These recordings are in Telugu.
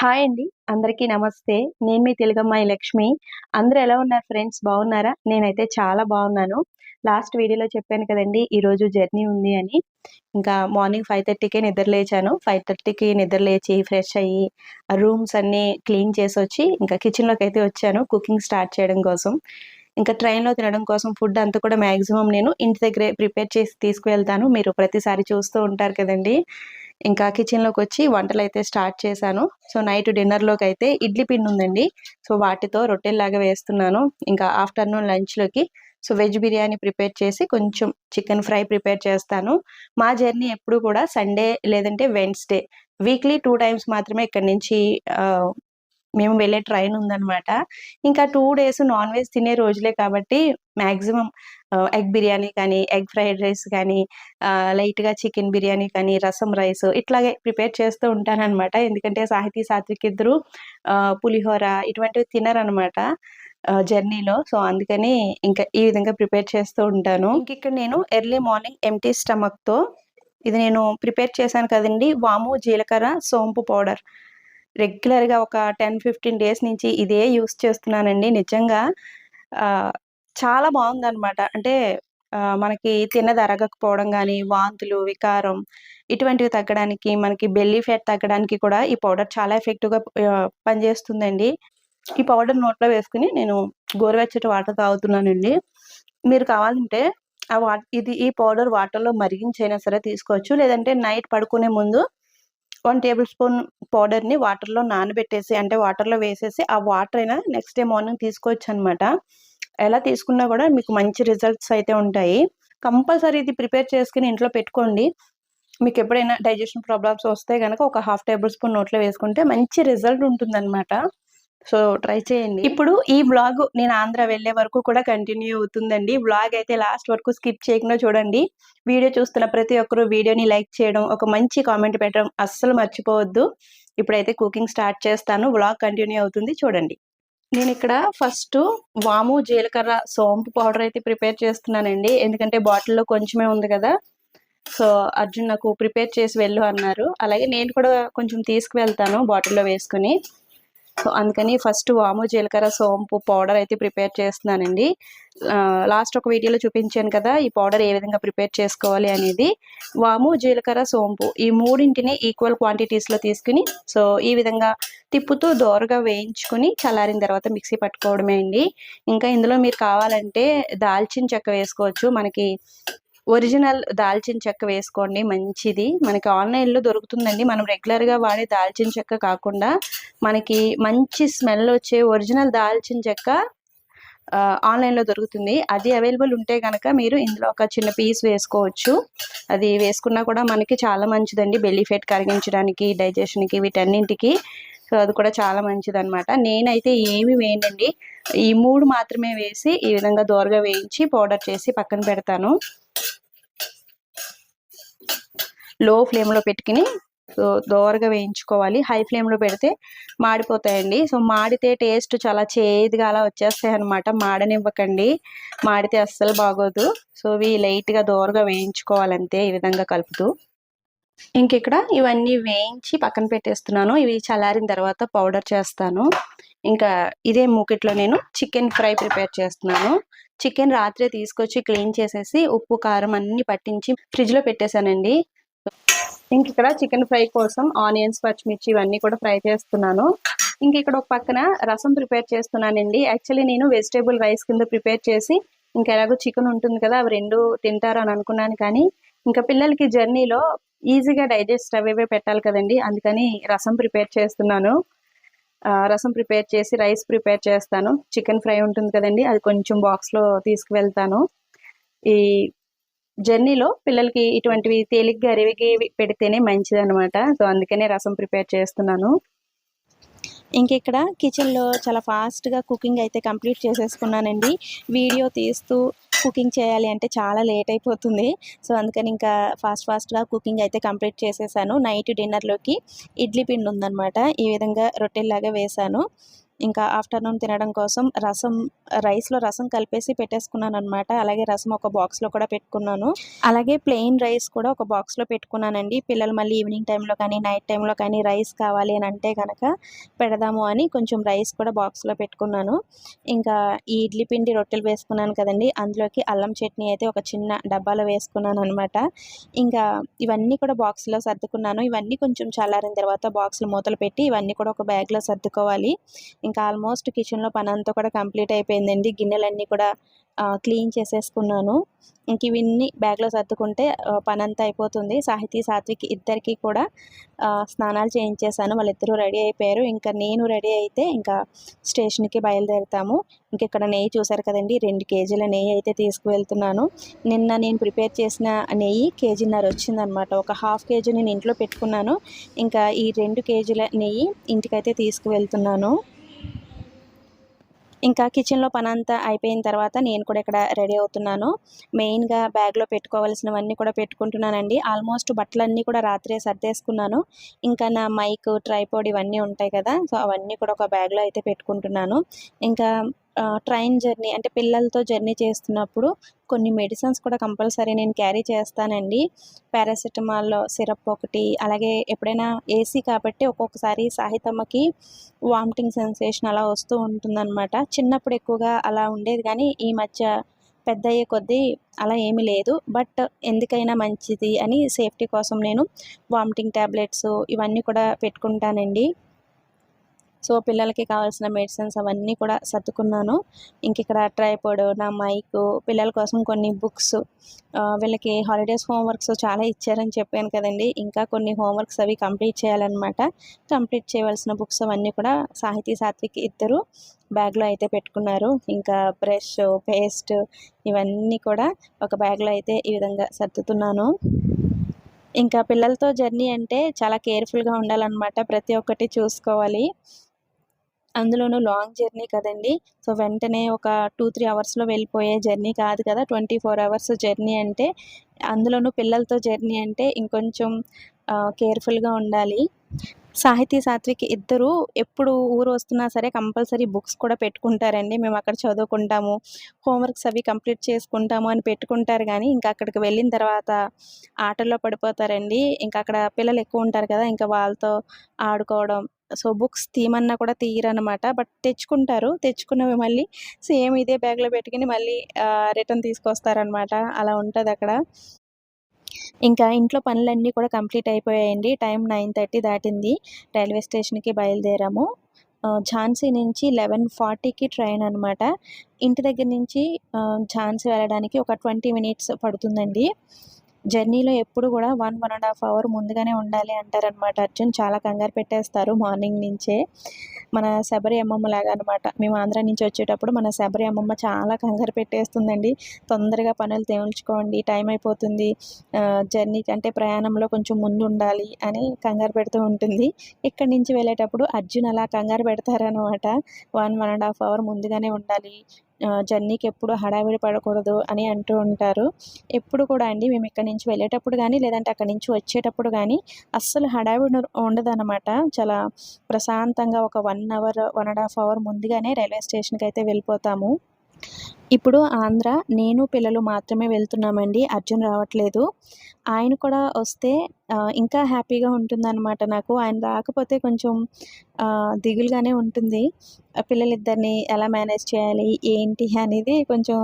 హాయ్ అండి. అందరికీ నమస్తే. నేను మీ తెలుగమ్మాయి లక్ష్మి. అందరూ ఎలా ఉన్నారు ఫ్రెండ్స్? బాగున్నారా? నేనైతే చాలా బాగున్నాను. లాస్ట్ వీడియోలో చెప్పాను కదండి ఈరోజు జర్నీ ఉంది అని. ఇంకా మార్నింగ్ ఫైవ్ థర్టీకే నిద్ర లేచాను. ఫైవ్ థర్టీకి నిద్ర లేచి ఫ్రెష్ అయ్యి రూమ్స్ అన్నీ క్లీన్ చేసి వచ్చి ఇంకా కిచెన్లోకి అయితే వచ్చాను కుకింగ్ స్టార్ట్ చేయడం కోసం. ఇంకా ట్రైన్లో తినడం కోసం ఫుడ్ అంతా కూడా మ్యాక్సిమం నేను ఇంటి దగ్గరే ప్రిపేర్ చేసి తీసుకువెళ్తాను. మీరు ప్రతిసారి చూస్తూ ఉంటారు కదండి. ఇంకా కిచెన్లోకి వచ్చి వంటలు అయితే స్టార్ట్ చేశాను. సో నైట్ డిన్నర్లోకి అయితే ఇడ్లీ పిండి ఉందండి సో వాటితో రొట్టెల్లాగా వేస్తున్నాను. ఇంకా ఆఫ్టర్నూన్ లంచ్లోకి సో వెజ్ బిర్యానీ ప్రిపేర్ చేసి కొంచెం చికెన్ ఫ్రై ప్రిపేర్ చేస్తాను. మా జర్నీ ఎప్పుడు కూడా సండే లేదంటే వెన్స్డే. వీక్లీ టూ టైమ్స్ మాత్రమే ఇక్కడ నుంచి మేము వెళ్ళే ట్రైన్ ఉందన్నమాట. ఇంకా టూ డేస్ నాన్ వెజ్ తినే రోజులే కాబట్టి మ్యాక్సిమం ఎగ్ బిర్యానీ కానీ ఎగ్ ఫ్రైడ్ రైస్ కానీ లైట్గా చికెన్ బిర్యానీ కానీ రసం రైస్ ఇట్లాగే ప్రిపేర్ చేస్తూ ఉంటానన్నమాట. ఎందుకంటే సాహితీ సాత్విక్ ఇద్దరు పులిహోర ఇటువంటివి తినరనమాట జర్నీలో. సో అందుకని ఇంకా ఈ విధంగా ప్రిపేర్ చేస్తూ ఉంటాను. ఇంక ఇక్కడ నేను ఎర్లీ మార్నింగ్ ఎంటీ స్టమక్తో ఇది నేను ప్రిపేర్ చేశాను కదండి వాము జీలకర్ర సోంపు పౌడర్. రెగ్యులర్గా ఒక టెన్ ఫిఫ్టీన్ డేస్ నుంచి ఇదే యూస్ చేస్తున్నానండి. నిజంగా చాలా బాగుందనమాట అంటే మనకి తిన్నది అరగకపోవడం కానీ వాంతులు వికారం ఇటువంటివి తగ్గడానికి మనకి బెల్లీ ఫ్యాట్ తగ్గడానికి కూడా ఈ పౌడర్ చాలా ఎఫెక్టివ్గా పనిచేస్తుందండి. ఈ పౌడర్ నోట్లో వేసుకుని నేను గోరువెచ్చటి వాటర్ తాగుతున్నానండి. మీరు కావాలంటే ఆ వా ఇది ఈ పౌడర్ వాటర్లో మరిగించైనా సరే తీసుకోవచ్చు. లేదంటే నైట్ పడుకునే ముందు వన్ టేబుల్ స్పూన్ పౌడర్ని వాటర్లో నానబెట్టేసి అంటే వాటర్లో వేసేసి ఆ వాటర్ అయినా నెక్స్ట్ డే మార్నింగ్ తీసుకోవచ్చు అనమాట ఎలా తీసుకున్నా కూడా మీకు మంచి రిజల్ట్స్ అయితే ఉంటాయి. కంపల్సరీ ఇది ప్రిపేర్ చేసుకుని ఇంట్లో పెట్టుకోండి. మీకు ఎప్పుడైనా డైజెషన్ ప్రాబ్లమ్స్ వస్తే కనుక ఒక హాఫ్ టేబుల్ స్పూన్ నోట్లో వేసుకుంటే మంచి రిజల్ట్ ఉంటుందన్నమాట. సో ట్రై చేయండి. ఇప్పుడు ఈ బ్లాగ్ నేను ఆంధ్ర వెళ్ళే వరకు కూడా కంటిన్యూ అవుతుందండి. బ్లాగ్ అయితే లాస్ట్ వరకు స్కిప్ చేయకుండా చూడండి. వీడియో చూస్తున్న ప్రతి ఒక్కరు వీడియోని లైక్ చేయడం ఒక మంచి కామెంట్ పెట్టడం అస్సలు మర్చిపోవద్దు. ఇప్పుడైతే కుకింగ్ స్టార్ట్ చేస్తాను. బ్లాగ్ కంటిన్యూ అవుతుంది. చూడండి. నేను ఇక్కడ ఫస్ట్ వాము జీలకర్ర సోంపు పౌడర్ అయితే ప్రిపేర్ చేస్తున్నానండి. ఎందుకంటే బాటిల్లో కొంచెమే ఉంది కదా. సో అర్జున్ నాకు ప్రిపేర్ చేసి వెళ్ళు అన్నారు. అలాగే నేను కూడా కొంచెం తీసుకువెళ్తాను బాటిల్లో వేసుకుని. సో అందుకని ఫస్ట్ వాము జీలకర్ర సోంపు పౌడర్ అయితే ప్రిపేర్ చేస్తున్నానండి. లాస్ట్ ఒక వీడియోలో చూపించాను కదా ఈ పౌడర్ ఏ విధంగా ప్రిపేర్ చేసుకోవాలి అనేది. వాము జీలకర్ర సోంపు ఈ మూడింటిని ఈక్వల్ క్వాంటిటీస్లో తీసుకుని సో ఈ విధంగా తిప్పుతూ దోరగా వేయించుకుని చల్లారిన తర్వాత మిక్సీ పట్టుకోవడమే అండి. ఇంకా ఇందులో మీరు కావాలంటే దాల్చిన చెక్క వేసుకోవచ్చు. మనకి ఒరిజినల్ దాల్చిన చెక్క వేసుకోండి మంచిది. మనకి ఆన్లైన్లో దొరుకుతుందండి. మనం రెగ్యులర్గా వాడే దాల్చిన చెక్క కాకుండా మనకి మంచి స్మెల్ వచ్చే ఒరిజినల్ దాల్చిన చెక్క ఆన్లైన్లో దొరుకుతుంది. అది అవైలబుల్ ఉంటే కనుక మీరు ఇందులో ఒక చిన్న పీస్ వేసుకోవచ్చు. అది వేసుకున్నా కూడా మనకి చాలా మంచిదండి. బెల్లీ ఫెట్ కరిగించడానికి డైజెషన్కి వీటన్నింటికి. సో అది కూడా చాలా మంచిదనమాట నేనైతే ఏమి వేయనండి. ఈ మూడు మాత్రమే వేసి ఈ విధంగా దోరగా వేయించి పౌడర్ చేసి పక్కన పెడతాను. లో ఫ్లేమ్లో పెట్టుకుని సో దోరగా వేయించుకోవాలి. హై ఫ్లేమ్లో పెడితే మాడిపోతాయండి. సో మాడితే టేస్ట్ చాలా చేదుగా అలా వచ్చేస్తాయి అనమాట మాడనివ్వకండి. మాడితే అస్సలు బాగోదు. సో ఇవి లైట్గా దోరగా వేయించుకోవాలంతే ఈ విధంగా కలుపుతూ. ఇంక ఇక్కడ ఇవన్నీ వేయించి పక్కన పెట్టేస్తున్నాను. ఇవి చల్లారిన తర్వాత పౌడర్ చేస్తాను. ఇంకా ఇదే మూకిట్లో నేను చికెన్ ఫ్రై ప్రిపేర్ చేస్తున్నాను. చికెన్ రాత్రే తీసుకొచ్చి క్లీన్ చేసేసి ఉప్పు కారం అన్ని పట్టించి ఫ్రిడ్జ్లో పెట్టేశానండి. ఇంక ఇక్కడ చికెన్ ఫ్రై కోసం ఆనియన్స్ పచ్చిమిర్చి ఇవన్నీ కూడా ఫ్రై చేస్తున్నాను. ఇంక ఇక్కడ ఒక పక్కన రసం ప్రిపేర్ చేస్తున్నానండి. యాక్చువల్లీ నేను వెజిటేబుల్ రైస్ కింద ప్రిపేర్ చేసి ఇంకా ఎలాగో చికెన్ ఉంటుంది కదా అవి రెండు తింటారు అని అనుకున్నాను కానీ ఇంకా పిల్లలకి జర్నీలో ఈజీగా డైజెస్ట్ అవేవే పెట్టాలి కదండి. అందుకని రసం ప్రిపేర్ చేస్తున్నాను. రసం ప్రిపేర్ చేసి రైస్ ప్రిపేర్ చేస్తాను. చికెన్ ఫ్రై ఉంటుంది కదండి అది కొంచెం బాక్స్లో తీసుకువెళ్తాను. ఈ జర్నీలో పిల్లలకి ఇటువంటివి తేలిగ్గా అరివికి పెడితేనే మంచిది అనమాట సో అందుకనే రసం ప్రిపేర్ చేస్తున్నాను. ఇంక ఇక్కడ కిచెన్లో చాలా ఫాస్ట్గా కుకింగ్ అయితే కంప్లీట్ చేసేసుకున్నానండి. వీడియో తీస్తూ కుకింగ్ చేయాలి అంటే చాలా లేట్ అయిపోతుంది. సో అందుకని ఇంకా ఫాస్ట్ ఫాస్ట్గా కుకింగ్ అయితే కంప్లీట్ చేసేసాను. నైట్ డిన్నర్లోకి ఇడ్లీ పిండి ఉందనమాట ఈ విధంగా రొట్టెల్లాగా వేసాను. ఇంకా ఆఫ్టర్నూన్ తినడం కోసం రసం రైస్లో రసం కలిపేసి పెట్టేసుకున్నాను అనమాట అలాగే రసం ఒక బాక్స్లో కూడా పెట్టుకున్నాను. అలాగే ప్లెయిన్ రైస్ కూడా ఒక బాక్స్లో పెట్టుకున్నానండి. పిల్లలు మళ్ళీ ఈవినింగ్ టైంలో కానీ నైట్ టైంలో కానీ రైస్ కావాలి అని అంటే కనుక పెడదాము అని కొంచెం రైస్ కూడా బాక్స్లో పెట్టుకున్నాను. ఇంకా ఈ ఇడ్లీ పిండి రొట్టెలు వేసుకున్నాను కదండి. అందులోకి అల్లం చట్నీ అయితే ఒక చిన్న డబ్బాలో వేసుకున్నాను అనమాట ఇంకా ఇవన్నీ కూడా బాక్స్లో సర్దుకున్నాను. ఇవన్నీ కొంచెం చల్లారిన తర్వాత బాక్స్లో మూతలు పెట్టి ఇవన్నీ కూడా ఒక బ్యాగ్లో సర్దుకోవాలి. ఇంకా ఆల్మోస్ట్ కిచెన్లో పని అంతా కూడా కంప్లీట్ అయిపోయిందండి. గిన్నెలన్నీ కూడా క్లీన్ చేసేసుకున్నాను. ఇంక ఇవన్నీ బ్యాగ్లో సర్దుకుంటే పని అంతా అయిపోతుంది. సాహితీ సాత్విక్ ఇద్దరికి కూడా స్నానాలు చేయించేసాను వాళ్ళిద్దరూ రెడీ అయిపోయారు. ఇంకా నేను రెడీ అయితే ఇంకా స్టేషన్కి బయలుదేరుతాము. ఇంక ఇక్కడ నెయ్యి చూసారు కదండి రెండు కేజీల నెయ్యి అయితే తీసుకువెళ్తున్నాను. నిన్న నేను ప్రిపేర్ చేసిన నెయ్యి కేజీన్నర వచ్చిందనమాట. ఒక హాఫ్ కేజీ నేను ఇంట్లో పెట్టుకున్నాను. ఇంకా ఈ రెండు కేజీల నెయ్యి ఇంటికైతే తీసుకువెళ్తున్నాను. ఇంకా కిచెన్లో పని అంతా అయిపోయిన తర్వాత నేను కూడా ఇక్కడ రెడీ అవుతున్నాను. మెయిన్గా బ్యాగ్లో పెట్టుకోవాల్సినవన్నీ కూడా పెట్టుకుంటున్నానండి. ఆల్మోస్ట్ బట్టలన్నీ కూడా రాత్రే సర్దేసుకున్నాను. ఇంకా నా మైక్ ట్రైపోడ్ ఇవన్నీ ఉంటాయి కదా సో అవన్నీ కూడా ఒక బ్యాగ్లో అయితే పెట్టుకుంటున్నాను. ఇంకా ట్రైన్ జర్నీ అంటే పిల్లలతో జర్నీ చేస్తున్నప్పుడు కొన్ని మెడిసిన్స్ కూడా కంపల్సరీ నేను క్యారీ చేస్తానండి. పారాసిటమాల్ సిరప్ ఒకటి అలాగే ఎప్పుడైనా ఏసీ కాబట్టి ఒక్కొక్కసారి సాహితమ్మకి వామిటింగ్ సెన్సేషన్ అలా వస్తూ ఉంటుందన్నమాట. చిన్నప్పుడు ఎక్కువగా అలా ఉండేది కానీ ఈ మధ్య పెద్ద అయ్యే కొద్దీ అలా ఏమీ లేదు. బట్ ఎందుకైనా మంచిది అని సేఫ్టీ కోసం నేను వామిటింగ్ ట్యాబ్లెట్స్ ఇవన్నీ కూడా పెట్టుకుంటానండి. సో పిల్లలకి కావాల్సిన మెడిసిన్స్ అవన్నీ కూడా సర్దుకున్నాను. ఇంక ఇక్కడ ట్రైపోడ్ నా మైక్ పిల్లల కోసం కొన్ని బుక్స్ వీళ్ళకి హాలిడేస్ హోంవర్క్స్ చాలా ఇచ్చారని చెప్పాను కదండి. ఇంకా కొన్ని హోంవర్క్స్ అవి కంప్లీట్ చేయాలన్నమాట. కంప్లీట్ చేయవలసిన బుక్స్ అవన్నీ కూడా సాహితీ సాత్విక్ ఇద్దరు బ్యాగ్లో అయితే పెట్టుకున్నారు. ఇంకా బ్రష్ పేస్ట్ ఇవన్నీ కూడా ఒక బ్యాగ్లో అయితే ఈ విధంగా సర్దుతున్నాను. ఇంకా పిల్లలతో జర్నీ అంటే చాలా కేర్ఫుల్గా ఉండాలన్నమాట. ప్రతి ఒక్కటి చూసుకోవాలి. అందులోనూ లాంగ్ జర్నీ కదండి. సో వెంటనే ఒక టూ త్రీ అవర్స్లో వెళ్ళిపోయే జర్నీ కాదు కదా. ట్వంటీ ఫోర్ అవర్స్ జర్నీ అంటే అందులోనూ పిల్లలతో జర్నీ అంటే ఇంకొంచెం కేర్ఫుల్గా ఉండాలి. సాహితీ సాత్విక్ ఇద్దరు ఎప్పుడు ఊరు వస్తున్నా సరే కంపల్సరీ బుక్స్ కూడా పెట్టుకుంటారండి. మేము అక్కడ చదువుకుంటాము. హోంవర్క్స్ అవి కంప్లీట్ చేసుకుంటాము అని పెట్టుకుంటారు కానీ ఇంకా అక్కడికి వెళ్ళిన తర్వాత ఆటల్లో పడిపోతారండి. ఇంకా అక్కడ పిల్లలు ఎక్కువ ఉంటారు కదా ఇంకా వాళ్ళతో ఆడుకోవడం. సో బుక్స్ తీయమన్నా కూడా తీయరనమాట బట్ తెచ్చుకుంటారు. తెచ్చుకున్నవి మళ్ళీ సేమ్ ఇదే బ్యాగ్లో పెట్టుకుని మళ్ళీ రిటర్న్ తీసుకొస్తారనమాట అలా ఉంటుంది అక్కడ ఇంకా ఇంట్లో పనులన్నీ కూడా కంప్లీట్ అయిపోయాయండి. టైం నైన్ థర్టీ దాటింది. రైల్వే స్టేషన్కి బయలుదేరాము. ఝాన్సీ నుంచి లెవెన్ ఫార్టీకి ట్రైన్ అనమాట ఇంటి దగ్గర నుంచి ఝాన్సీ వెళ్ళడానికి ఒక ట్వంటీ మినిట్స్ పడుతుందండి. జర్నీలో ఎప్పుడు కూడా one one and half hour ముందుగానే ఉండాలి అంటారనమాట అర్జున్ చాలా కంగారు పెట్టేస్తారు మార్నింగ్ నుంచే. మన శబరి అమ్మమ్మ లాగా అనమాట మేము ఆంధ్ర నుంచి వచ్చేటప్పుడు మన శబరి అమ్మమ్మ చాలా కంగారు పెట్టేస్తుందండి. తొందరగా పనులు తేల్చుకోండి టైం అయిపోతుంది. జర్నీ అంటే ప్రయాణంలో కొంచెం ముందు ఉండాలి అని కంగారు పెడుతూ ఉంటుంది. ఇక్కడి నుంచి వెళ్ళేటప్పుడు అర్జున్ అలా కంగారు పెడతారనమాట one one and half hour ముందుగానే ఉండాలి. జర్నీకి ఎప్పుడు హడావిడి పడకూడదు అని అంటూ ఉంటారు. ఎప్పుడు కూడా అండి మేము ఇక్కడ నుంచి వెళ్ళేటప్పుడు కానీ లేదంటే అక్కడి నుంచి వచ్చేటప్పుడు కానీ అస్సలు హడావిడి ఉండదన్నమాట. చాలా ప్రశాంతంగా ఒక one hour one and half hour ముందుగానే రైల్వే స్టేషన్కి అయితే వెళ్ళిపోతాము. ఇప్పుడు ఆంధ్ర నేను పిల్లలు మాత్రమే వెళ్తున్నామండి. అర్జున్ రావట్లేదు. ఆయన కూడా వస్తే ఇంకా హ్యాపీగా ఉంటుందన్నమాట నాకు. ఆయన రాకపోతే కొంచెం దిగులుగానే ఉంటుంది. పిల్లలిద్దరిని ఎలా మేనేజ్ చేయాలి ఏంటి అనేది కొంచెం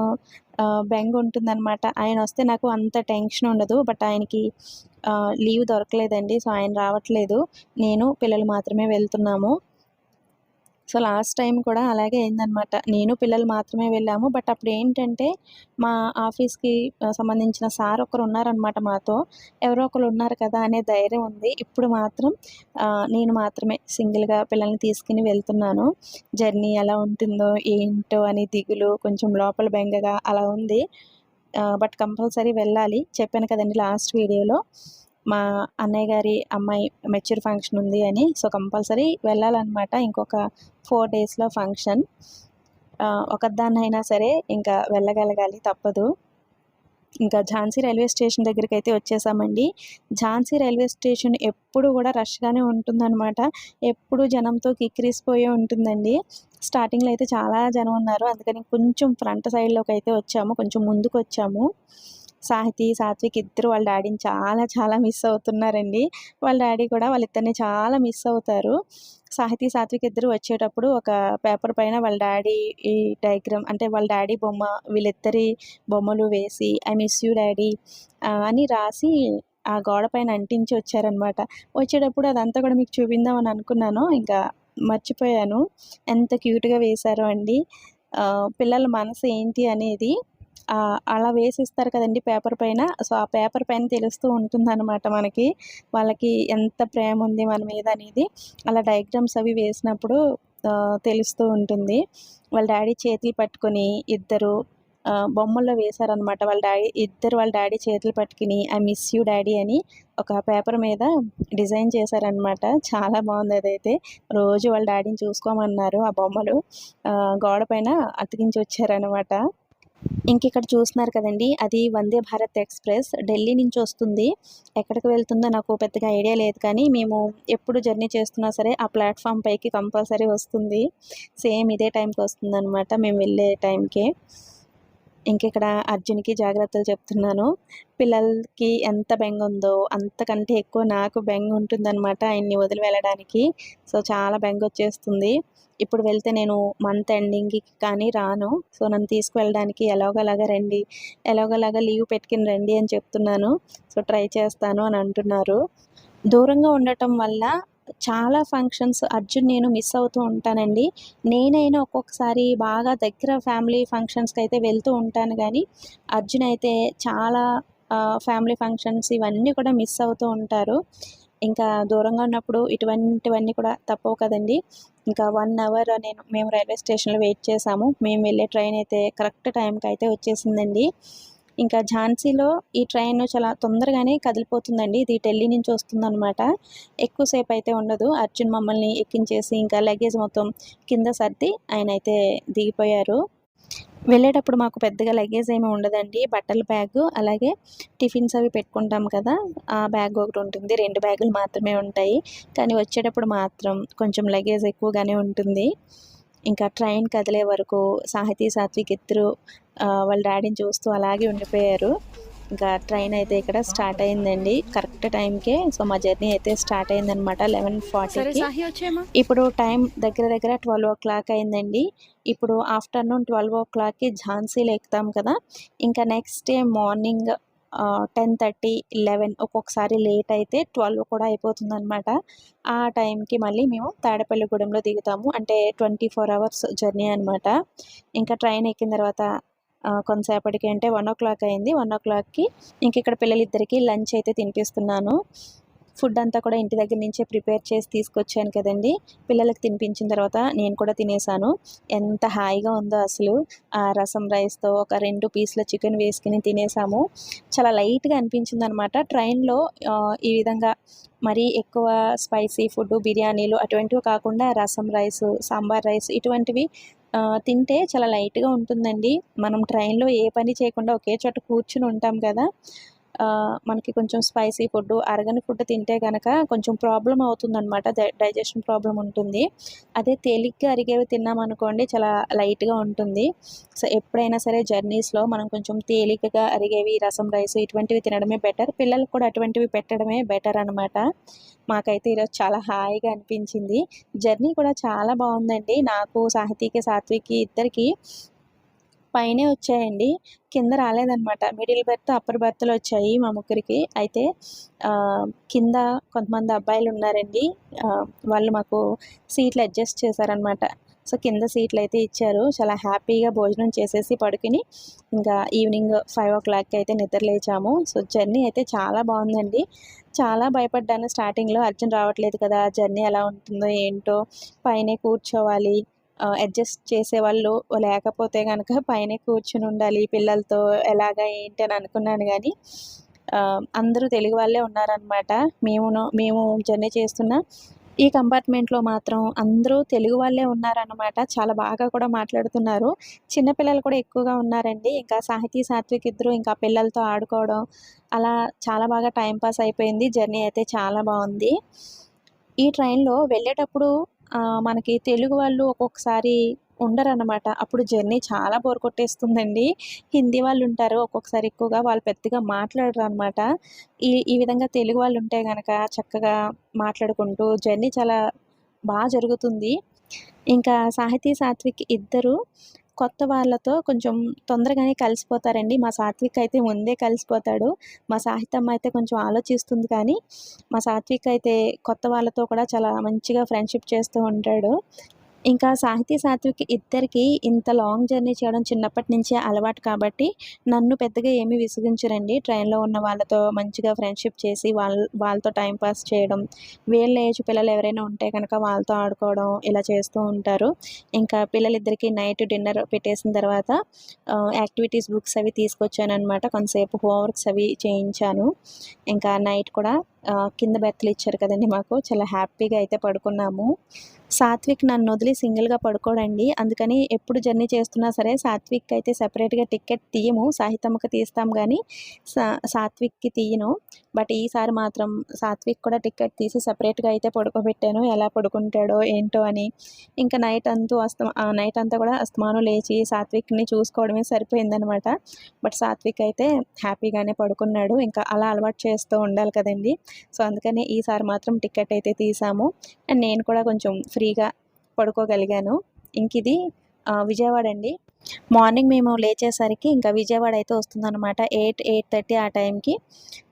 బెంగ ఉంటుందన్నమాట. ఆయన వస్తే నాకు అంత టెన్షన్ ఉండదు. బట్ ఆయనకి లీవ్ దొరకలేదండి. సో ఆయన రావట్లేదు. నేను పిల్లలు మాత్రమే వెళ్తున్నాము. సో లాస్ట్ టైం కూడా అలాగే అయిందనమాట నేను పిల్లలు మాత్రమే వెళ్ళాము. బట్ అప్పుడు ఏంటంటే మా ఆఫీస్కి సంబంధించిన సార్ ఒకరు ఉన్నారనమాట మాతో. ఎవరో ఒకరు ఉన్నారు కదా అనే ధైర్యం ఉంది. ఇప్పుడు మాత్రం నేను మాత్రమే సింగిల్గా పిల్లల్ని తీసుకుని వెళ్తున్నాను. జర్నీ ఎలా ఉంటుందో ఏంటో అని దిగులు కొంచెం లోపల బెంగగా అలా ఉంది. బట్ కంపల్సరీ వెళ్ళాలి. చెప్పాను కదండి లాస్ట్ వీడియోలో. మా అన్నయ్య గారి అమ్మాయి మెచ్యూర్ ఫంక్షన్ ఉంది అని. సో కంపల్సరీ వెళ్ళాలన్నమాట. ఇంకొక ఫోర్ డేస్లో ఫంక్షన్ ఒకదాన్నైనా సరే ఇంకా వెళ్ళగలగాలి తప్పదు. ఇంకా ఝాన్సీ రైల్వే స్టేషన్ దగ్గరికి అయితే వచ్చేసామండి. ఝాన్సీ రైల్వే స్టేషన్ ఎప్పుడు కూడా రష్గానే ఉంటుందన్నమాట. ఎప్పుడు జనంతో కిక్కిరిసిపోయే ఉంటుందండి. స్టార్టింగ్లో అయితే చాలా జనం ఉన్నారు. అందుకని కొంచెం ఫ్రంట్ సైడ్లోకి అయితే వచ్చాము. కొంచెం ముందుకు వచ్చాము సాహితీ సాత్విక్ ఇద్దరు వాళ్ళ డాడీని చాలా చాలా మిస్ అవుతున్నారండి. వాళ్ళ డాడీ కూడా వాళ్ళిద్దరిని చాలా మిస్ అవుతారు. సాహితీ సాత్విక్ ఇద్దరు వచ్చేటప్పుడు ఒక పేపర్ పైన వాళ్ళ డాడీ ఈ డయాగ్రామ్ అంటే వాళ్ళ డాడీ బొమ్మ వీళ్ళిద్దరి బొమ్మలు వేసి ఐ మిస్ యూ డాడీ అని రాసి ఆ గోడ పైన అంటించి వచ్చారనమాట. వచ్చేటప్పుడు అదంతా కూడా మీకు చూపిందామని అనుకున్నాను. ఇంకా మర్చిపోయాను. ఎంత క్యూట్గా వేశారో అండి. పిల్లల మనసు ఏంటి అనేది అలా అలా వేసిస్తారు కదండి పేపర్ పైన. సో ఆ పేపర్ పైన తెలుస్తూ ఉంటుంది మనకి. వాళ్ళకి ఎంత ప్రేమ ఉంది మన మీద అనేది. అలా డయాగ్రామ్స్ అవి వేసినప్పుడు తెలుస్తూ ఉంటుంది. వాళ్ళ డాడీ చేతులు పట్టుకొని ఇద్దరు బొమ్మల్లో వేశారనమాట వాళ్ళ డాడీ ఇద్దరు వాళ్ళ డాడీ చేతులు పట్టుకుని ఐ మిస్ యూ డాడీ అని ఒక పేపర్ మీద డిజైన్ చేశారనమాట చాలా బాగుంది అదైతే. రోజు వాళ్ళ డాడీని చూసుకోమన్నారు ఆ బొమ్మలు. గోడ పైన అతికించి వచ్చారనమాట ఇంక ఇక్కడ చూస్తున్నారు కదండి అది వందే భారత్ ఎక్స్ప్రెస్. ఢిల్లీ నుంచి వస్తుంది. ఎక్కడికి వెళ్తుందో నాకు పెద్దగా ఐడియా లేదు కానీ మేము ఎప్పుడు జర్నీ చేస్తున్నా సరే ఆ ప్లాట్ఫామ్ పైకి కంపల్సరీ వస్తుంది. సేమ్ ఇదే టైంకి వస్తుంది అనమాట మేము వెళ్ళే టైంకి. ఇంకెక్కడ అర్జున్కి జాగ్రత్తలు చెప్తున్నాను. పిల్లలకి ఎంత బెంగ ఉందో అంతకంటే ఎక్కువ నాకు బెంగ ఉంటుందన్నమాట ఆయన్ని వదిలి వెళ్ళడానికి సో చాలా బెంగ వచ్చేస్తుంది. ఇప్పుడు వెళ్తే నేను మంత్ ఎండింగ్కి కానీ రాను. సో నన్ను తీసుకువెళ్ళడానికి ఎలాగోలాగా రండి ఎలాగోలాగా లీవ్ పెట్టుకుని రండి అని చెప్తున్నాను. సో ట్రై చేస్తాను అని అంటున్నారు. దూరంగా ఉండటం వల్ల చాలా ఫంక్షన్స్ అర్జున్ నేను మిస్ అవుతూ ఉంటానండి. నేనైనా ఒక్కొక్కసారి బాగా దగ్గర ఫ్యామిలీ ఫంక్షన్స్కి అయితే వెళ్తూ ఉంటాను కానీ అర్జున్ అయితే చాలా ఫ్యామిలీ ఫంక్షన్స్ ఇవన్నీ కూడా మిస్ అవుతూ ఉంటారు. ఇంకా దూరంగా ఉన్నప్పుడు ఇటువంటివన్నీ కూడా తప్పవు కదండి. ఇంకా వన్ అవర్ నేను మేము రైల్వే స్టేషన్లో వెయిట్ చేసాము. మేము వెళ్ళే ట్రైన్ అయితే కరెక్ట్ టైంకి అయితే వచ్చేసిందండి. ఇంకా ఝాన్సీలో ఈ ట్రైన్ చాలా తొందరగానే కదిలిపోతుందండి. ఇది ఢిల్లీ నుంచి వస్తుందన్నమాట. ఎక్కువసేపు అయితే ఉండదు. అర్జున్ మమ్మల్ని ఎక్కించేసి ఇంకా లగేజ్ మొత్తం కింద సర్ది ఆయన అయితే దిగిపోయారు. వెళ్ళేటప్పుడు మాకు పెద్దగా లగేజ్ ఏమీ ఉండదండి. బట్టల బ్యాగ్ అలాగే టిఫిన్స్ అవి పెట్టుకుంటాం కదా. ఆ బ్యాగ్ ఒకటి ఉంటుంది. రెండు బ్యాగులు మాత్రమే ఉంటాయి. కానీ వచ్చేటప్పుడు మాత్రం కొంచెం లగేజ్ ఎక్కువగానే ఉంటుంది. ఇంకా ట్రైన్ కదిలే వరకు సాహితీ సాత్విక్ ఇద్దరు వాళ్ళ డాడీని చూస్తూ అలాగే ఉండిపోయారు. ఇంకా ట్రైన్ అయితే ఇక్కడ స్టార్ట్ అయిందండి. కరెక్ట్ టైంకే. సో మా జర్నీ అయితే స్టార్ట్ అయిందనమాట లెవెన్ ఫార్టీకి. ఇప్పుడు టైం దగ్గర దగ్గర ట్వెల్వ్ ఓ క్లాక్ అయిందండి. ఇప్పుడు ఆఫ్టర్నూన్ ట్వెల్వ్ ఓ క్లాక్కి ఝాన్సీలో ఎక్కుతాం కదా. ఇంకా next day morning ten thirty eleven ఒక్కొక్కసారి లేట్ అయితే ట్వెల్వ్ కూడా అయిపోతుంది అనమాట ఆ టైంకి మళ్ళీ మేము తాడేపల్లిగూడెంలో దిగుతాము. అంటే ట్వంటీ ఫోర్ అవర్స్ జర్నీ అనమాట ఇంకా ట్రైన్ ఎక్కిన తర్వాత కొంతసేపటికి అంటే వన్ ఓ క్లాక్ అయింది. వన్ ఓ క్లాక్కి ఇంక ఇక్కడ పిల్లలిద్దరికీ లంచ్ అయితే తినిపిస్తున్నాను. ఫుడ్ అంతా కూడా ఇంటి దగ్గర నుంచే ప్రిపేర్ చేసి తీసుకొచ్చాను కదండి. పిల్లలకు తినిపించిన తర్వాత నేను కూడా తినేసాను ఎంత హాయిగా ఉందో అసలు. ఆ రసం రైస్తో ఒక రెండు పీసుల చికెన్ వేసుకుని తినేసాము చాలా లైట్గా అనిపించింది అనమాట ట్రైన్లో ఈ విధంగా మరీ ఎక్కువ స్పైసీ ఫుడ్ బిర్యానీలు అటువంటివి కాకుండా రసం రైస్ సాంబార్ రైస్ ఇటువంటివి తింటే చాలా లైట్గా ఉంటుందండి. మనం ట్రైన్లో ఏ పని చేయకుండా ఒకే చోట కూర్చుని ఉంటాం కదా. మనకి కొంచెం స్పైసీ ఫుడ్ అరగని ఫుడ్ తింటే కనుక కొంచెం ప్రాబ్లం అవుతుందన్నమాట. డైజెషన్ ప్రాబ్లం ఉంటుంది. అదే తేలిగ్గా అరిగేవి తిన్నామనుకోండి చాలా లైట్గా ఉంటుంది. సో ఎప్పుడైనా సరే జర్నీస్లో మనం కొంచెం తేలికగా అరిగేవి రసం రైస్ ఇటువంటివి తినడమే బెటర్. పిల్లలకు కూడా అటువంటివి పెట్టడమే బెటర్ అనమాట మాకైతే ఈరోజు చాలా హాయిగా అనిపించింది. జర్నీ కూడా చాలా బాగుందండి. నాకు సాహితీకి సాత్వికి ఇద్దరికి పైనే వచ్చాయండి. కింద రాలేదనమాట మిడిల్ బెర్త్ అప్పర్ బెర్త్లు వచ్చాయి మా ముగ్గురికి. అయితే కింద కొంతమంది అబ్బాయిలు ఉన్నారండి. వాళ్ళు మాకు సీట్లు అడ్జస్ట్ చేశారనమాట సో కింద సీట్లు అయితే ఇచ్చారు. చాలా హ్యాపీగా భోజనం చేసేసి పడుకుని ఇంకా ఈవినింగ్ ఫైవ్ ఓ క్లాక్కి అయితే నిద్రలేచాము సో జర్నీ అయితే చాలా బాగుందండి. చాలా భయపడ్డాను. స్టార్టింగ్లో అర్జున్ రావట్లేదు కదా జర్నీ ఎలా ఉంటుందో ఏంటో పైనే కూర్చోవాలి. అడ్జస్ట్ చేసేవాళ్ళు లేకపోతే కనుక పైనే కూర్చుని ఉండాలి పిల్లలతో ఎలాగా ఏంటి అని అనుకున్నాను కానీ అందరూ తెలుగు వాళ్ళే ఉన్నారనమాట మేము మేము జర్నీ చేస్తున్న ఈ కంపార్ట్మెంట్‌లో మాత్రం అందరూ తెలుగు వాళ్ళే ఉన్నారనమాట. చాలా బాగా కూడా మాట్లాడుతున్నారు. చిన్నపిల్లలు కూడా ఎక్కువగా ఉన్నారండి. ఇంకా సాహితీ, సాత్విక్ ఇద్దరు ఇంకా పిల్లలతో ఆడుకోవడం, అలా చాలా బాగా టైంపాస్ అయిపోయింది. జర్నీ అయితే చాలా బాగుంది ఈ ట్రైన్‌లో వెళ్ళేటప్పుడు మనకి తెలుగు వాళ్ళు ఒక్కొక్కసారి ఉండరనమాట. అప్పుడు జర్నీ చాలా బోర్ కొట్టేస్తుందండి. హిందీ వాళ్ళు ఉంటారు ఒక్కొక్కసారి ఎక్కువగా. వాళ్ళు పెద్దగా మాట్లాడరు అనమాట ఈ ఈ విధంగా తెలుగు వాళ్ళు ఉంటే కనుక చక్కగా మాట్లాడుకుంటూ జర్నీ చాలా బాగా జరుగుతుంది. ఇంకా సాహితీ, సాత్విక్ ఇద్దరు కొత్త వాళ్ళతో కొంచెం తొందరగానే కలిసిపోతారండి. మా సాత్విక్ అయితే ముందే కలిసిపోతాడు. మా సాహితమ్మ అయితే కొంచెం ఆలోచిస్తుంది కానీ, మా సాత్విక్ అయితే కొత్త వాళ్ళతో కూడా చాలా మంచిగా ఫ్రెండ్‌షిప్ చేస్తూ ఉంటాడు. ఇంకా సాహితీ, సాత్విక్ ఇద్దరికి ఇంత లాంగ్ జర్నీ చేయడం చిన్నప్పటి నుంచే అలవాటు కాబట్టి, నన్ను పెద్దగా ఏమీ విసిగించరండి. ట్రైన్‌లో ఉన్న వాళ్ళతో మంచిగా ఫ్రెండ్‌షిప్ చేసి వాళ్ళ వాళ్ళతో టైం పాస్ చేయడం, వీళ్ళ ఏజ్ పిల్లలు ఎవరైనా ఉంటే కనుక వాళ్ళతో ఆడుకోవడం ఇలా చేస్తూ ఉంటారు. ఇంకా పిల్లలిద్దరికీ నైట్ డిన్నర్ పెట్టేసిన తర్వాత యాక్టివిటీస్ బుక్స్ అవి తీసుకొచ్చాననమాట. కొంతసేపు హోంవర్క్స్ అవి చేయించాను. ఇంకా నైట్ కూడా కింద బెర్తులు ఇచ్చారు కదండి మాకు. చాలా హ్యాపీగా అయితే పడుకున్నాము. సాత్విక్ నన్ను వదిలి సింగిల్‌గా పడుకోడండి. అందుకని ఎప్పుడు జర్నీ చేస్తున్నా సరే సాత్విక్ అయితే సపరేట్గా టికెట్ తీయము. సాహితమ్మకి తీస్తాం కానీ సా సాత్విక్‌కి తీయను. బట్ ఈసారి మాత్రం సాత్విక్ కూడా టికెట్ తీసి సపరేట్గా అయితే పడుకోబెట్టాను. ఎలా పడుకుంటాడో ఏంటో అని. ఇంకా నైట్ అంతా అస్త నైట్ అంతా కూడా అస్తమానం లేచి సాత్విక్‌ని చూసుకోవడమే సరిపోయిందనమాట. బట్ సాత్విక్ అయితే హ్యాపీగానే పడుకున్నాడు. ఇంకా అలా అలవాటు చేస్తూ ఉండాలి కదండీ! సో, అందుకని ఈసారి మాత్రం టికెట్ అయితే తీసాము. అండ్ నేను కూడా కొంచెం ఫ్రీగా పడుకోగలిగాను. ఇంక ఇది విజయవాడ అండి. మార్నింగ్ మేము లేచేసరికి ఇంకా విజయవాడ అయితే వస్తుందనమాట. 8, 8:30 ఆ టైంకి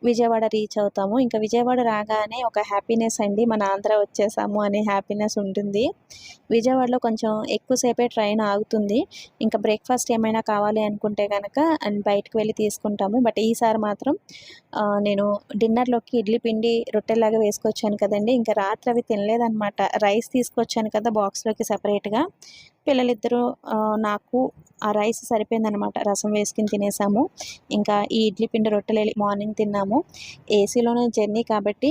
విజయవాడ రీచ్ అవుతాము. ఇంకా విజయవాడ రాగానే ఒక హ్యాపీనెస్ అండి. మన ఆంధ్ర వచ్చేసాము అనే హ్యాపీనెస్ ఉంటుంది. విజయవాడలో కొంచెం ఎక్కువసేపే ట్రైన్ ఆగుతుంది. ఇంకా బ్రేక్‌ఫాస్ట్ ఏమైనా కావాలి అనుకుంటే కనుక అండ్ బయటకి వెళ్ళి తీసుకుంటాము. బట్ ఈసారి మాత్రం నేను డిన్నర్‌లోకి ఇడ్లీ పిండి రొట్టెలాగా వేసుకొచ్చాను కదండీ! ఇంకా రాత్రి అవి తినలేదనమాట. రైస్ తీసుకొచ్చాను కదా! బాక్స్‌లోకి సపరేట్గా పిల్లలిద్దరూ నాకు ఆ రైస్ సరిపోయిందనమాట. రసం వేసుకుని తినేసాము. ఇంకా ఈ ఇడ్లీ పిండి రొట్టెలు మార్నింగ్ తిన్నాము. ఏసీలోనే జర్నీ కాబట్టి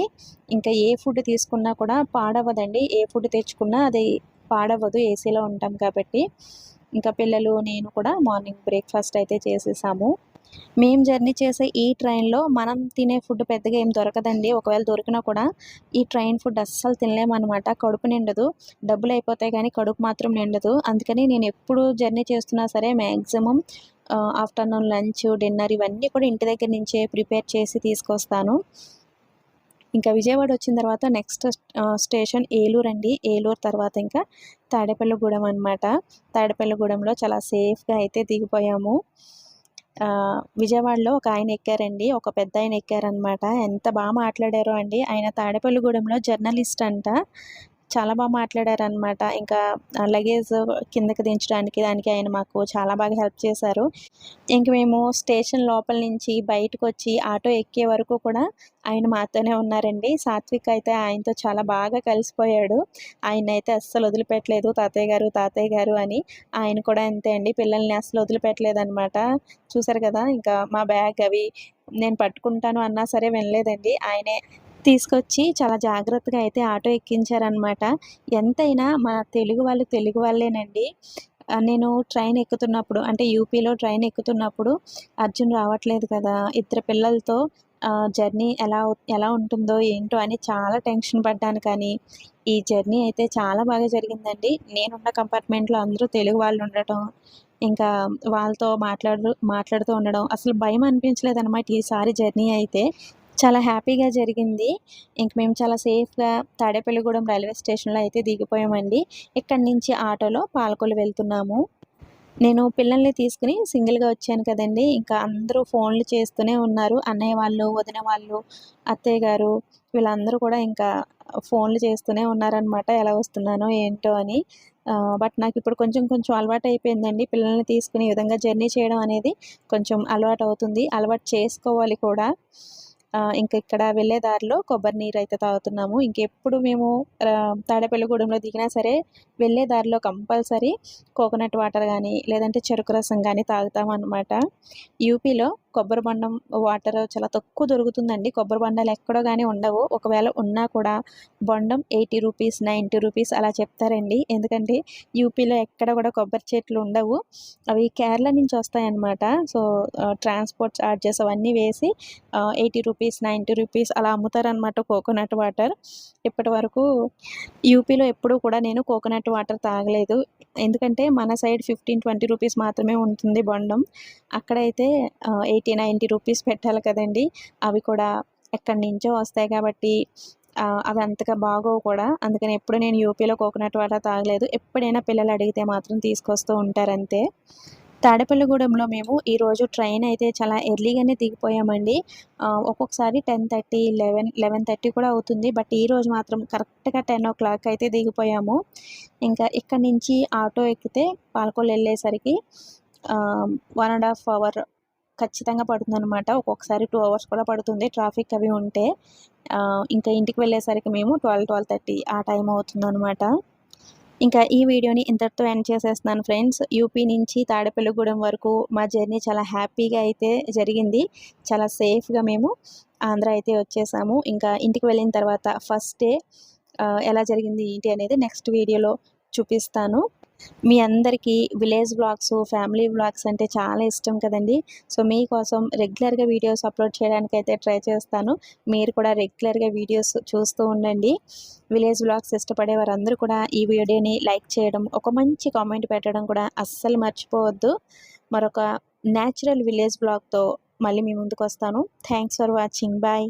ఇంకా ఏ ఫుడ్ తీసుకున్నా కూడా పాడవ్వదండి. ఏ ఫుడ్ తెచ్చుకున్నా అది పాడవ్వదు ఏసీలో ఉంటాం కాబట్టి. ఇంకా పిల్లలు, నేను కూడా మార్నింగ్ బ్రేక్‌ఫాస్ట్ అయితే చేసేసాము. మేము జర్నీ చేసే ఈ ట్రైన్‌లో మనం తినే ఫుడ్ పెద్దగా ఏం దొరకదండి. ఒకవేళ దొరికినా కూడా ఈ ట్రైన్ ఫుడ్ అస్సలు తినలేమన్నమాట కడుపు నిండదు. డబ్బులు అయిపోతాయి కానీ కడుపు మాత్రం నిండదు. అందుకని నేను ఎప్పుడు జర్నీ చేస్తున్నా సరే మ్యాక్సిమం ఆఫ్టర్‌నూన్ లంచ్, డిన్నర్ ఇవన్నీ కూడా ఇంటి దగ్గర నుంచే ప్రిపేర్ చేసి తీసుకొస్తాను. ఇంకా విజయవాడ వచ్చిన తర్వాత నెక్స్ట్ స్టేషన్ ఏలూరు అండి. ఏలూరు తర్వాత ఇంకా తాడేపల్లిగూడెం అనమాట. తాడేపల్లిగూడెంలో చాలా సేఫ్‌గా అయితే దిగిపోయాము. విజయవాడలో ఒక ఆయన ఎక్కారండి. ఒక పెద్ద ఆయన ఎక్కారనమాట. ఎంత బాగా మాట్లాడారో అండి. ఆయన తాడేపల్లిగూడెంలో జర్నలిస్ట్ అంట. చాలా బాగా మాట్లాడారనమాట. ఇంకా లగేజ్ కిందకి దించడానికి దానికి ఆయన మాకు చాలా బాగా హెల్ప్ చేశారు. ఇంక మేము స్టేషన్ లోపల నుంచి బయటకొచ్చి ఆటో ఎక్కే వరకు కూడా ఆయన మాతోనే ఉన్నారండి. సాత్విక్ అయితే ఆయనతో చాలా బాగా కలిసిపోయాడు. ఆయన అయితే అస్సలు వదిలిపెట్టలేదు. తాతయ్య గారు, తాతయ్య గారు అని. ఆయన కూడా అంతే అండి. పిల్లల్ని అస్సలు వదిలిపెట్టలేదనమాట. చూసారు కదా! ఇంకా మా బ్యాగ్ అవి నేను పట్టుకుంటాను అన్నా సరే వినలేదండి. ఆయనే తీసుకొచ్చి చాలా జాగ్రత్తగా అయితే ఆటో ఎక్కించారనమాట. ఎంతైనా మన తెలుగు వాళ్ళు తెలుగు వాళ్ళేనండి. నేను ట్రైన్ ఎక్కుతున్నప్పుడు అంటే యూపీలో ట్రైన్ ఎక్కుతున్నప్పుడు అర్జున్ రావట్లేదు కదా! ఇద్దరు పిల్లలతో జర్నీ ఎలా ఎలా ఉంటుందో ఏంటో అని చాలా టెన్షన్ పడ్డాను కానీ, ఈ జర్నీ అయితే చాలా బాగా జరిగిందండి. నేనున్న కంపార్ట్మెంట్‌లో అందరూ తెలుగు వాళ్ళు ఉండటం, ఇంకా వాళ్ళతో మాట్లాడు మాట్లాడుతూ ఉండడం అసలు భయం అనిపించలేదన్నమాట ఈసారి జర్నీ అయితే. చాలా హ్యాపీగా జరిగింది. ఇంక మేము చాలా సేఫ్‌గా తాడేపల్లిగూడెం రైల్వే స్టేషన్‌లో అయితే దిగిపోయామండి. ఇక్కడి నుంచి ఆటోలో పాలకొల్లు వెళ్తున్నాము. నేను పిల్లల్ని తీసుకొని సింగిల్‌గా వచ్చాను కదండి ఇంకా అందరూ ఫోన్‌లు చేస్తూనే ఉన్నారు. అన్నయ్య వాళ్ళు, వదిన వాళ్ళు, అత్తయ్య గారు వీళ్ళందరూ కూడా ఇంకా ఫోన్‌లు చేస్తూనే ఉన్నారనమాట. ఎలా వస్తున్నానో ఏంటో అని. బట్ నాకు ఇప్పుడు కొంచెం కొంచెం అలవాటు అయిపోయిందండి పిల్లల్ని తీసుకుని ఈ విధంగా జర్నీ చేయడం అనేది కొంచెం అలవాటు అవుతుంది అలవాటు చేసుకోవాలి కూడా. ఇంకా ఇక్కడ వెళ్ళే దారిలో కొబ్బరి నీరు అయితే తాగుతున్నాము. ఇంకెప్పుడు మేము తాడేపల్లిగూడెంలో దిగినా సరే వెళ్ళే దారిలో కంపల్సరీ కోకోనట్ వాటర్ కానీ లేదంటే చెరుకు రసం కానీ తాగుతాం అనమాట యూపీలో కొబ్బరి బండం వాటర్ చాలా తక్కువ దొరుకుతుందండి. కొబ్బరి బండాలు ఎక్కడో కానీ ఉండవు. ఒకవేళ ఉన్నా కూడా బొండం ఎయిటీ రూపీస్ నైంటీ రూపీస్ అలా చెప్తారండి. ఎందుకంటే యూపీలో ఎక్కడ కూడా కొబ్బరి చెట్లు ఉండవు. అవి కేరళ నుంచి వస్తాయన్నమాట. సో ట్రాన్స్పోర్ట్ చార్జెస్ అవన్నీ వేసి ఎయిటీ రూపీస్ నైంటీ రూపీస్ అలా అమ్ముతారనమాట కోకోనట్ వాటర్. ఇప్పటి వరకు యూపీలో ఎప్పుడూ కూడా నేను కోకోనట్ వాటర్ తాగలేదు. ఎందుకంటే మన సైడ్ ఫిఫ్టీన్ ట్వంటీ రూపీస్ మాత్రమే ఉంటుంది బొండం. అక్కడైతే ఎయిటీ నైంటీ రూపీస్ పెట్టాలి కదండి. అవి కూడా ఎక్కడి నుంచో వస్తాయి కాబట్టి అవి అంతగా బాగోవు కూడా. అందుకని ఎప్పుడు నేను యూపీలో కోకోనట్ వాటర్ తాగలేదు. ఎప్పుడైనా పిల్లలు అడిగితే మాత్రం తీసుకొస్తూ ఉంటారంతే. తాడేపల్లిగూడెంలో మేము ఈరోజు ట్రైన్ అయితే చాలా ఎర్లీగానే దిగిపోయామండి. ఒక్కొక్కసారి ten thirty eleven eleven thirty కూడా అవుతుంది. బట్ ఈరోజు మాత్రం కరెక్ట్గా టెన్ ఓ క్లాక్ అయితే దిగిపోయాము. ఇంకా ఇక్కడ నుంచి ఆటో ఎక్కితే పాలకొల్లు వెళ్ళేసరికి వన్ అండ్ హాఫ్ అవర్ ఖచ్చితంగా పడుతుంది అనమాట ఒక్కొక్కసారి టూ అవర్స్ కూడా పడుతుంది ట్రాఫిక్ అవి ఉంటే. ఇంకా ఇంటికి వెళ్ళేసరికి మేము ట్వెల్వ్ ట్వెల్వ్ థర్టీ ఆ టైం అవుతుంది అనమాట ఇంకా ఈ వీడియోని ఇంతటితో ఎండ్ చేసేస్తున్నాను ఫ్రెండ్స్ యూపీ నుంచి తాడేపల్లిగూడెం వరకు మా జర్నీ చాలా హ్యాపీగా అయితే జరిగింది. చాలా సేఫ్గా మేము ఆంధ్ర అయితే వచ్చేసాము. ఇంకా ఇంటికి వెళ్ళిన తర్వాత ఫస్ట్ డే ఎలా జరిగింది ఏంటి అనేది నెక్స్ట్ వీడియోలో చూపిస్తాను. మీ అందరికీ విలేజ్ బ్లాగ్స్ ఫ్యామిలీ బ్లాగ్స్ అంటే చాలా ఇష్టం కదండి. సో మీకోసం రెగ్యులర్గా వీడియోస్ అప్లోడ్ చేయడానికి అయితే ట్రై చేస్తాను. మీరు కూడా రెగ్యులర్గా వీడియోస్ చూస్తూ ఉండండి. విలేజ్ బ్లాగ్స్ ఇష్టపడే వారందరూ కూడా ఈ వీడియోని లైక్ చేయడం ఒక మంచి కామెంట్ పెట్టడం కూడా అస్సలు మర్చిపోవద్దు. మరొక న్యాచురల్ విలేజ్ బ్లాగ్తో మళ్ళీ మీ ముందుకు వస్తాను థ్యాంక్స్ ఫర్ వాచింగ్. బాయ్.